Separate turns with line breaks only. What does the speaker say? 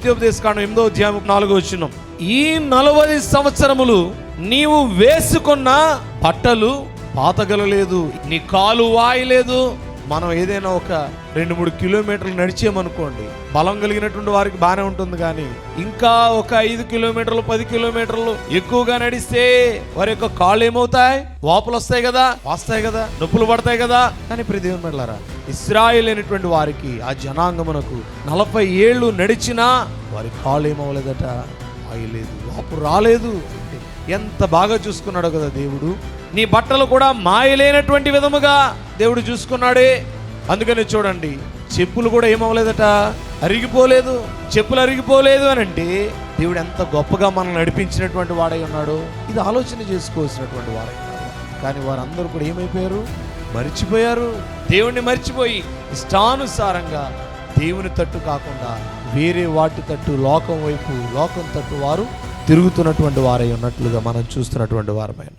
ద్వితీయోపదేశకాండం ఎనిమిదో అధ్యాయం నాలుగో వచ్చిన ఈ నలభై సంవత్సరములు నీవు వేసుకున్న బట్టలు పాతగలలేదు నీ కాలు వాయలేదు. మనం ఏదైనా ఒక రెండు మూడు కిలోమీటర్లు నడిచామనుకోండి బలం కలిగినటువంటి వారికి బాగానే ఉంటుంది కానీ ఇంకా ఒక ఐదు కిలోమీటర్లు పది కిలోమీటర్లు ఎక్కువగా నడిస్తే వారి యొక్క కాళ్ళు ఏమవుతాయి? వాపులు వస్తాయి కదా వస్తాయి కదా నొప్పులు పడతాయి కదా. కానీ ఇప్పుడు దేవుని ఇస్రాయిల్ అయినటువంటి వారికి ఆ జనాంగమునకు నలభై ఏళ్ళు నడిచినా వారి కాలు ఏమవ్వలేదట ఆగలేదు వాపు రాలేదు. అంటే ఎంత బాగా చూసుకున్నాడు కదా దేవుడు. నీ బట్టలు కూడా మాయలేనటువంటి విధముగా దేవుడు చూసుకున్నాడే. అందుకని చూడండి చెప్పులు కూడా ఏమవ్వలేదట అరిగిపోలేదు చెప్పులు అరిగిపోలేదు అని అంటే దేవుడు ఎంత గొప్పగా మనల్ని నడిపించినటువంటి వాడై ఉన్నాడు ఇది ఆలోచన చేసుకోవాల్సినటువంటి వాడై కానీ వారందరూ కూడా ఏమైపోయారు? మరిచిపోయారు? దేవుణ్ణి మర్చిపోయి ఇష్టానుసారంగా దేవుని తట్టు కాకుండా వేరే వాటి తట్టు లోకం వైపు లోకం తట్టు వారు తిరుగుతున్నటువంటి వారై ఉన్నట్లుగా మనం చూస్తున్నటువంటి వారమైన